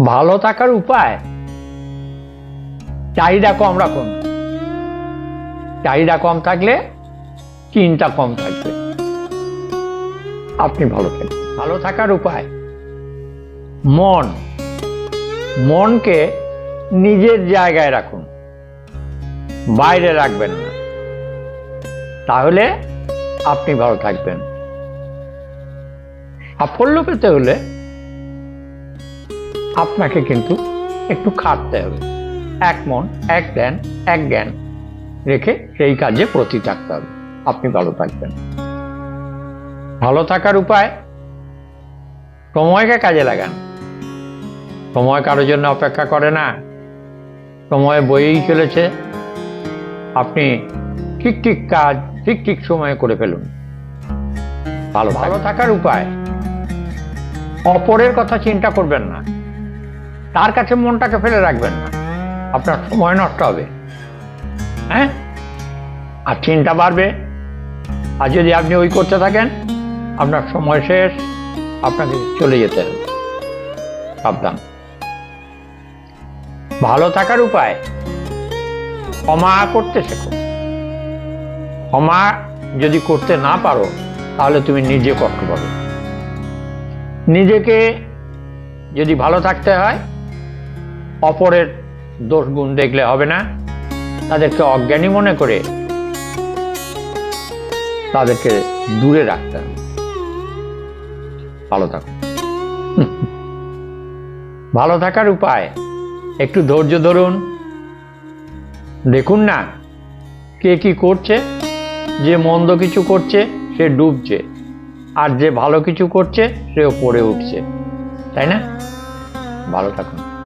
ভালো থাকার উপায়? চাহিদা কম রাখুন। চাহিদা কম থাকলে চিন্তা কম থাকবে। আপনি ভালো থাকবেন ভালো থাকার উপায়? মন। মনকে নিজের জায়গায় রাখুন। বাইরে রাখবেন না। তাহলে আপনি ভালো থাকবেন। সাফল্য পেতে হলে আপনাকে কিন্তু একটু খাটতে হবে। এক মন, এক জ্ঞান এক জ্ঞান রেখে সেই কাজে প্রতি থাকতে হবে। আপনি ভালো থাকবেন। ভালো থাকার উপায়, সময়কে কাজে লাগান। সময় কারোর জন্য অপেক্ষা করে না। সময় বয়েই চলেছে। আপনি ঠিক ঠিক কাজ, ঠিক ঠিক সময়ে করে ফেলুন। ভালো ভালো থাকার উপায়, অপরের কথা চিন্তা করবেন না। তার কাছে মনটাকে ফেলে রাখবেন না। আপনার সময় নষ্ট হবে। হ্যাঁ? আর চিন্তা বাড়বে। আর যদি আপনি ওই করতে থাকেন, আপনার সময় শেষ, আপনাকে চলে যেতে হবে। সাবধান। ভালো থাকার উপায়, ক্ষমা করতে শেখো। ক্ষমা যদি করতে না পারো, তাহলে তুমি নিজে কষ্ট পাবে। নিজেকে যদি ভালো থাকতে হয় অপরের দোষ গুণ দেখলে হবে না। তাদেরকে অজ্ঞানী মনে করে তাদেরকে দূরে রাখতে হবে। ভালো থাকো ভালো থাকার উপায়, একটু ধৈর্য ধরুন। দেখুন না, কে কি করছে, যে মন্দ কিছু করছে, সে ডুবছে। আর যে ভালো কিছু করছে সে পড়ে উঠছে। তাই না? ভালো থাকুন।